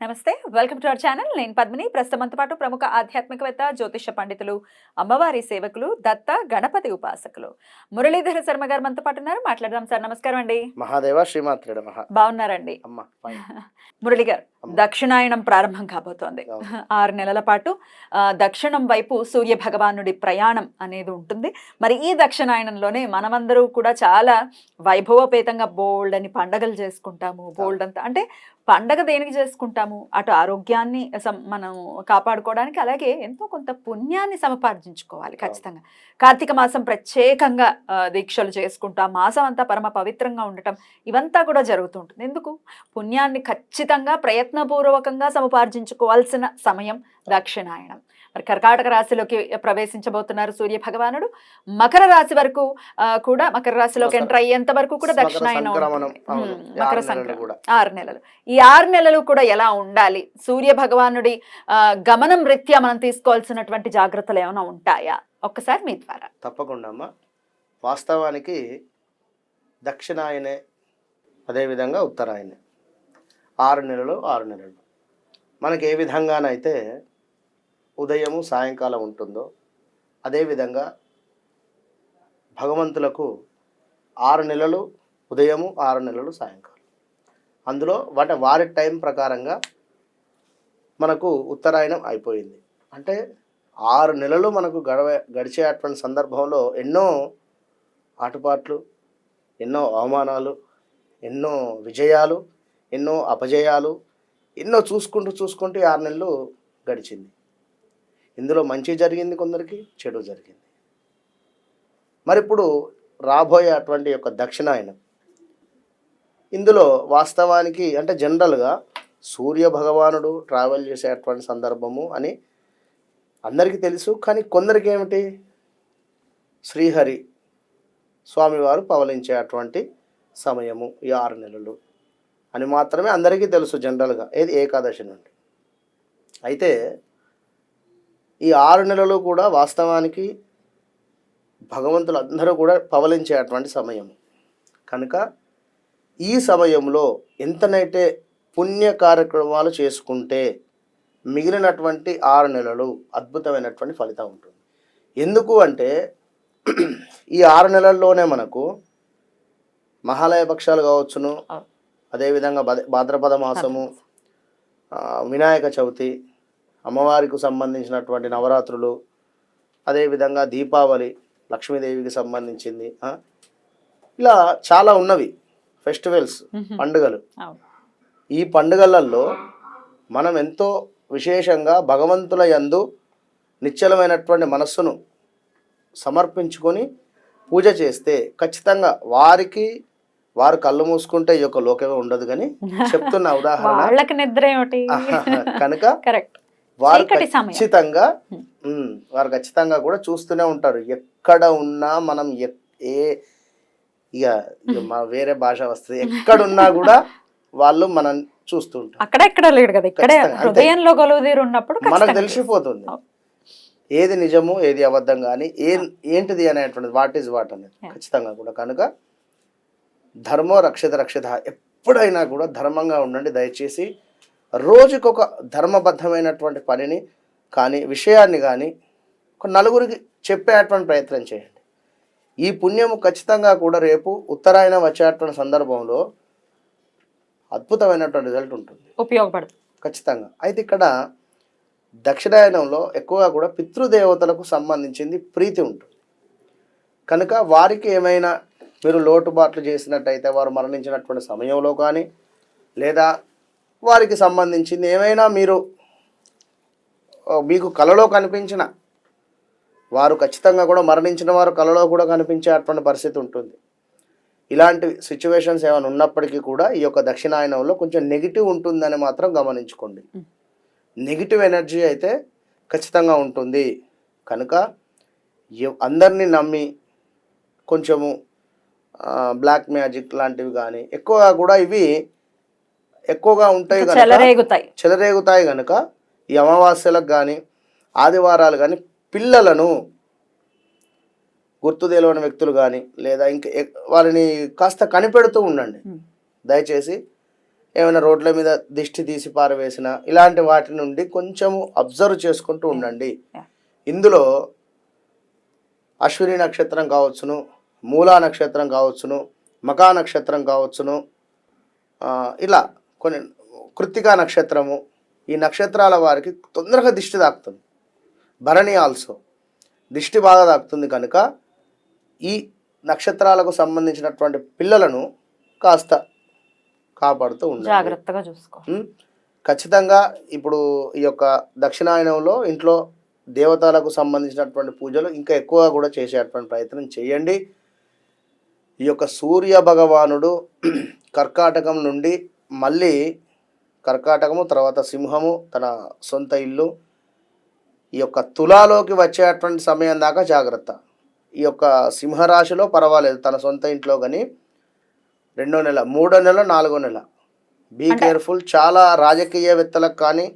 నమస్తే welcome to our channel నేను పద్మిని. ప్రస్తుతంతో పాటు ప్రముఖ ఆధ్యాత్మికవేత్త జ్యోతిష పండితులు అమ్మవారి సేవకులు దత్త గణపతి ఉపాసకులు మురళీధర శర్మ గారు మనతో పాటు ఉన్నారు. మాట్లాడదాం సార్ నమస్కారం అండి. మహాదేవ శ్రీమాత్రుడు బాగున్నారండి. మురళి గారు. దక్షిణాయనం ప్రారంభం కాబోతోంది. ఆరు నెలల పాటు దక్షిణం వైపు సూర్య భగవానుడి ప్రయాణం అనేది ఉంటుంది. మరి ఈ దక్షిణాయనంలోనే మనమందరూ కూడా చాలా వైభవపేతంగా బోల్డ్ అని పండగలు చేసుకుంటాము. బోల్డ్ అంతా అంటే పండగ దేనికి చేసుకుంటాము? అటు ఆరోగ్యాన్ని మనం కాపాడుకోవడానికి అలాగే ఎంతో కొంత పుణ్యాన్ని సముపార్జించుకోవాలి ఖచ్చితంగా. కార్తీక మాసం ప్రత్యేకంగా దీక్షలు చేసుకుంటాం మాసం అంతా పరమ పవిత్రంగా ఉండటం ఇవంతా కూడా జరుగుతుంటుంది ఎందుకు? పుణ్యాన్ని ఖచ్చితంగా ప్రయత్నపూర్వకంగా సముపార్జించుకోవాల్సిన సమయం దక్షిణాయనం. మరి కర్కాటక రాశిలోకి ప్రవేశించబోతున్నారు సూర్య భగవానుడు మకర రాశి వరకు కూడా మకర రాశిలోకి ఎంటర్ అయ్యేంత వరకు కూడా దక్షిణాయనం మకర ఆరు నెలలు సంక్రమణం కూడా. ఆరు నెలలు. ఈ ఆరు నెలలు కూడా ఎలా ఉండాలి? సూర్య భగవానుడి ఆ, గమనం రీత్యా మనం తీసుకోవాల్సినటువంటి జాగ్రత్తలు ఏమైనా ఉంటాయా? ఒక్కసారి మీ ద్వారా. తప్పకుండా అమ్మ. వాస్తవానికి దక్షిణాయనే అదేవిధంగా ఉత్తరాయనే. ఆరు నెలలు ఆరు నెలలు. మనకి ఏ విధంగానైతే ఉదయము సాయంకాలం ఉంటుందో అదేవిధంగా భగవంతులకు ఆరు నెలలు ఉదయము ఆరు నెలలు సాయంకాలం. అందులో వాటి వారి టైం ప్రకారంగా మనకు ఉత్తరాయణం అయిపోయింది. అంటే ఆరు నెలలు మనకు గడవ గడిచేటువంటి సందర్భంలో ఎన్నో ఆటుపాట్లు ఎన్నో అవమానాలు ఎన్నో విజయాలు ఎన్నో అపజయాలు ఎన్నో చూసుకుంటూ చూసుకుంటూ ఆరు నెలలు గడిచింది. ఇందులో మంచి జరిగింది కొందరికి చెడు జరిగింది. మరి ఇప్పుడు రాబోయే అటువంటి యొక్క దక్షిణాయనం ఇందులో వాస్తవానికి అంటే జనరల్గా సూర్య భగవానుడు ట్రావెల్ చేసేటువంటి సందర్భము అని అందరికీ తెలుసు. కానీ కొందరికి ఏమిటి? శ్రీహరి స్వామివారు పవలించేటువంటి సమయము ఈ ఆరు నెలలు. అని మాత్రమే అందరికీ తెలుసు జనరల్గా ఏది ఏకాదశి నుండి. అయితే ఈ ఆరు నెలలు కూడా వాస్తవానికి భగవంతులు అందరూ కూడా పవలించేటువంటి సమయం. కనుక ఈ సమయంలో ఎంతనైతే పుణ్య కార్యక్రమాలు చేసుకుంటే మిగిలినటువంటి ఆరు నెలలు అద్భుతమైనటువంటి ఫలితం ఉంటుంది. ఎందుకు అంటే ఈ ఆరు నెలల్లోనే మనకు మహాలయ పక్షాలు కావచ్చును అదేవిధంగా భద- భాద్రపద మాసము వినాయక చవితి అమ్మవారికి సంబంధించినటువంటి నవరాత్రులు అదేవిధంగా దీపావళి లక్ష్మీదేవికి సంబంధించింది ఇలా చాలా ఉన్నవి ఫెస్టివల్స్ పండుగలు. ఈ పండుగలలో మనం ఎంతో విశేషంగా భగవంతుల యందు నిశ్చలమైనటువంటి మనస్సును సమర్పించుకొని పూజ చేస్తే ఖచ్చితంగా వారికి వారు కళ్ళు మూసుకుంటే ఈ యొక్క లోకమే ఉండదు కానీ చెప్తున్న ఉదాహరణ వాళ్ళకి నిద్ర ఏమిటి కనుక కరెక్ట్ వారు. ఖచ్చితంగా Hmm. వారు ఖచ్చితంగా కూడా చూస్తూనే ఉంటారు ఎక్కడ ఉన్నా మనం ఏ ఇక మా వేరే భాష వస్తుంది ఎక్కడున్నా కూడా వాళ్ళు మనం చూస్తూ ఉంటారు అక్కడ ఎక్కడ లేడు కదా ఇక్కడే. హృదయంలో గొలువుదీరు ఉన్నప్పుడు మనకు తెలిసిపోతుంది. ఏది నిజము ఏది అబద్ధం కానీ ఏ ఏంటిది అనేటువంటిది వాట్ ఈజ్ వాట్ అనేది. ఖచ్చితంగా కూడా కనుక ధర్మో రక్షిత రక్షిత ఎప్పుడైనా కూడా ధర్మంగా ఉండండి. దయచేసి రోజుకొక ధర్మబద్ధమైనటువంటి పనిని కానీ విషయాన్ని కానీ ఒక నలుగురికి చెప్పేటువంటి ప్రయత్నం చేయండి. ఈ పుణ్యము ఖచ్చితంగా కూడా రేపు ఉత్తరాయణం వచ్చేటువంటి సందర్భంలో అద్భుతమైనటువంటి రిజల్ట్ ఉంటుంది. ఉపయోగపడుతుంది ఖచ్చితంగా. అయితే ఇక్కడ దక్షిణాయనంలో ఎక్కువగా కూడా పితృదేవతలకు సంబంధించింది ప్రీతి ఉంటుంది. కనుక వారికి ఏమైనా మీరు లోటుబాట్లు చేసినట్టయితే వారు మరణించినటువంటి సమయంలో కానీ లేదా వారికి సంబంధించింది ఏమైనా మీరు మీకు కలలో కనిపించిన వారు ఖచ్చితంగా కూడా మరణించిన వారు కలలో కూడా కనిపించేటువంటి పరిస్థితి ఉంటుంది. ఇలాంటి సిచ్యువేషన్స్ ఏమైనా ఉన్నప్పటికీ కూడా ఈ యొక్క దక్షిణాయనంలో కొంచెం నెగిటివ్ ఉంటుందని మాత్రం గమనించుకోండి. నెగిటివ్ ఎనర్జీ అయితే ఖచ్చితంగా ఉంటుంది. కనుక అందరినీ నమ్మి కొంచెము బ్లాక్ మ్యాజిక్ లాంటివి కానీ ఎక్కువగా కూడా ఇవి ఎక్కువగా ఉంటాయి చెలరేగుతాయి చెలరేగుతాయి కనుక ఈ అమావాస్యలకు కానీ ఆదివారాలు కానీ పిల్లలను గుర్తు తెలియని వ్యక్తులు కానీ లేదా ఇంకా వారిని కాస్త కనిపెడుతూ ఉండండి. దయచేసి ఏమైనా రోడ్ల మీద దిష్టి తీసి పారవేసిన ఇలాంటి వాటి నుండి కొంచెము అబ్జర్వ్ చేసుకుంటూ ఉండండి. ఇందులో అశ్విని నక్షత్రం కావచ్చును మూలా నక్షత్రం కావచ్చును మకా నక్షత్రం కావచ్చును ఇలా కొన్ని కృత్తికా నక్షత్రము ఈ నక్షత్రాల వారికి తొందరగా దిష్టి తాకుతుంది. భరణి ఆల్సో దిష్టి బాగా తాకుతుంది కనుక ఈ నక్షత్రాలకు సంబంధించినటువంటి పిల్లలను కాస్త కాపాడుతూ ఉండాలి జాగ్రత్తగా చూసుకో? ఖచ్చితంగా ఇప్పుడు ఈ యొక్క దక్షిణాయనంలో ఇంట్లో దేవతలకు సంబంధించినటువంటి పూజలు ఇంకా ఎక్కువగా కూడా చేసేటువంటి ప్రయత్నం చేయండి. ఈ యొక్క సూర్య భగవానుడు కర్కాటకం నుండి మళ్ళీ కర్కాటకము తర్వాత సింహము తన సొంత ఇల్లు ఈ యొక్క తులాలోకి వచ్చేటువంటి సమయం దాకా జాగ్రత్త. ఈ యొక్క సింహరాశిలో పర్వాలేదు తన సొంత ఇంట్లో కానీ రెండో నెల మూడో నెల నాలుగో నెల. బీ కేర్ఫుల్ చాలా రాజకీయవేత్తలకు కానీ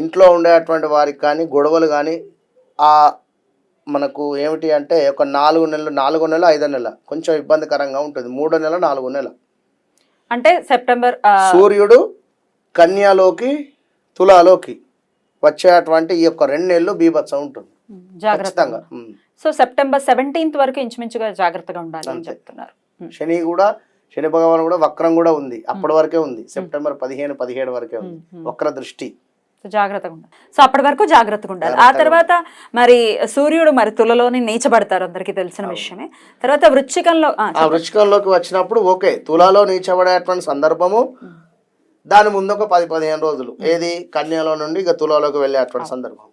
ఇంట్లో ఉండేటువంటి వారికి కానీ గొడవలు కానీ ఆ మనకు ఏమిటి అంటే ఒక నాలుగు నెలలు నాలుగో నెల ఐదో నెల. కొంచెం ఇబ్బందికరంగా ఉంటుంది. మూడో నెల నాలుగో నెల. అంటే సెప్టెంబర్ సూర్యుడు కన్యాలోకి తులాలోకి వచ్చేటువంటి ఈ యొక్క రెండు నెలలు బీభత్సం ఉంటుంది. జాగ్రత్త ఖచ్చితంగా. ఉమ్. సో సెప్టెంబర్ సెవెంటీన్త్ వరకు ఇంచుమించుగా జాగ్రత్తగా ఉండాలి అని. చెప్తున్నారు. శని కూడా శని భగవాన్ కూడా వక్రం కూడా ఉంది. అప్పటి వరకే ఉంది. సెప్టెంబర్ పదిహేను పదిహేడు వరకే ఉంది. వక్ర దృష్టి జాగ్రత్తగా ఉండాలి. సో అప్పటి వరకు జాగ్రత్తగా ఉండాలి. ఆ తర్వాత మరి సూర్యుడు మరి తులలోని నీచబడతారు అందరికీ తెలిసిన విషయమే. తర్వాత ఆ వృచ్చికంలోకి వచ్చినప్పుడు ఓకే తులాలో నీచబడేటువంటి సందర్భము. దాని ముందు ఒక పది పదిహేను రోజులు. ఏది? కన్యాలో నుండి ఇక తులాలోకి వెళ్ళేటువంటి సందర్భం.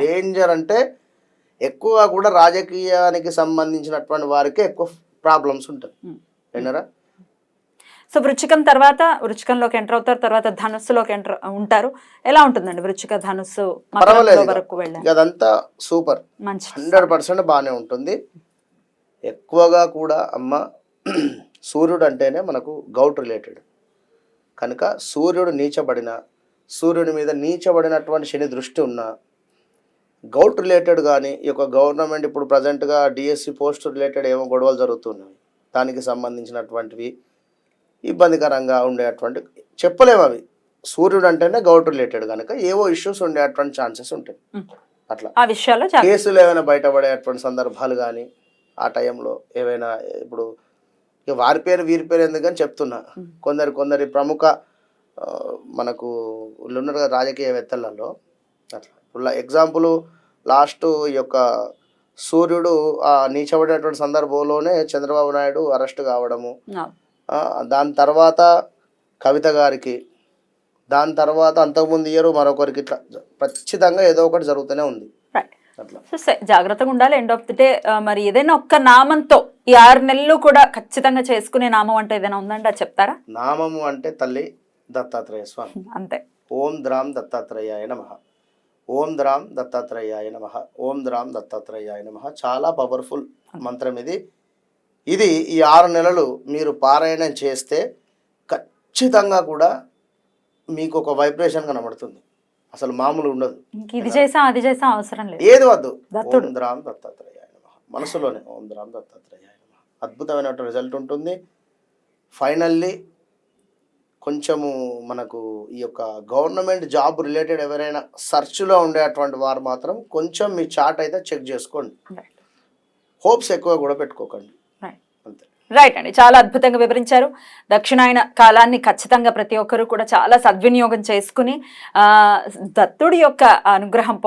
డేంజర్ అంటే ఎక్కువ కూడా రాజకీయానికి సంబంధించినటువంటి వారికి ఎక్కువ ప్రాబ్లమ్స్ ఉంటాయి. విన్నారా? సో వృచ్చికం తర్వాత వృచ్చికంలోకి ఎంటర్ అవుతారు తర్వాత ధనుస్సులోకి ఎంటర్ ఉంటారు. ఎలా ఉంటుందండి వృచ్చిక ధనుస్సు. వరకు అదంతా సూపర్. మంచి హండ్రెడ్ పర్సెంట్ బాగానే ఉంటుంది. ఎక్కువగా కూడా అమ్మ సూర్యుడు అంటేనే మనకు గౌట్ రిలేటెడ్ కనుక సూర్యుడు నీచబడిన సూర్యుడి మీద నీచబడినటువంటి శని దృష్టి ఉన్న గౌట్ రిలేటెడ్ కానీ ఈ యొక్క గవర్నమెంట్ ఇప్పుడు ప్రజెంట్గా డిఎస్సి పోస్ట్ రిలేటెడ్ ఏమో గొడవలు జరుగుతున్నాయి. దానికి సంబంధించినటువంటివి ఇబ్బందికరంగా ఉండేటువంటి చెప్పలేము అవి. సూర్యుడు అంటేనే గౌట్ రిలేటెడ్ కనుక ఏవో ఇష్యూస్ ఉండేటువంటి ఛాన్సెస్ ఉంటాయి. అట్లా. ఆ విషయాల్లో జాగ్రత్త. కేసులు ఏమైనా బయటపడేటువంటి సందర్భాలు కానీ ఆ టైంలో ఏవైనా ఇప్పుడు వారి పేరు వీరి పేరు ఎందుకని చెప్తున్నా. కొందరు కొందరి ప్రముఖ మనకు ఉన్నారు కదా రాజకీయవేత్తలలో. అట్లా. ఇప్పుడు ఎగ్జాంపుల్ లాస్ట్ ఈ యొక్క సూర్యుడు ఆ నీచబడేటువంటి సందర్భంలోనే చంద్రబాబు నాయుడు అరెస్ట్ కావడము. దాని తర్వాత కవిత గారికి దాని తర్వాత అంతకుముందు ఇయర్ మరొకరికి ఇట్లా ఖచ్చితంగా ఏదో ఒకటి జరుగుతూనే ఉంది. సో జాగ్రత్తగా ఉండాలి. ఎండ్ ఆఫ్ ది డే మరి ఏదైనా ఒక్క నామంతో ఈ ఆరు నెలలు కూడా ఖచ్చితంగా చేసుకునే నామం అంటే ఏదైనా ఉందండి? అది చెప్తారా? నామము అంటే తల్లి దత్తాత్రేయ స్వామి. అంతే. ఓం ద్రాం దత్తాత్రేయాయ నమ. ఓం ద్రాం దత్తాత్రేయాయ నమ. ఓం ద్రాం దత్తాత్రేయాయ నమ. చాలా పవర్ఫుల్ మంత్రం ఇది. ఇది ఈ ఆరు నెలలు మీరు పారాయణం చేస్తే ఖచ్చితంగా కూడా మీకు ఒక వైబ్రేషన్ కనబడుతుంది. అసలు మామూలు ఉండదు. ఇది చేసా అది చేసా అవసరం లేదు. ఏది వద్దు. ఓం నమ. మనసులోనే ఓం నమ. అద్భుతమైన రిజల్ట్ ఉంటుంది. ఫైనల్లీ కొంచెము మనకు ఈ యొక్క గవర్నమెంట్ జాబ్ రిలేటెడ్ ఎవరైనా సెర్చ్లో ఉండేటువంటి వారు మాత్రం కొంచెం మీ చార్ట్ అయితే చెక్ చేసుకోండి. హోప్స్ ఎక్కువ కూడా పెట్టుకోకండి. రైట్ అండి. చాలా అద్భుతంగా వివరించారు. దక్షిణాయన కాలాన్ని ఖచ్చితంగా ప్రతి ఒక్కరూ కూడా చాలా సద్వినియోగం చేసుకుని దత్తుడి యొక్క అనుగ్రహం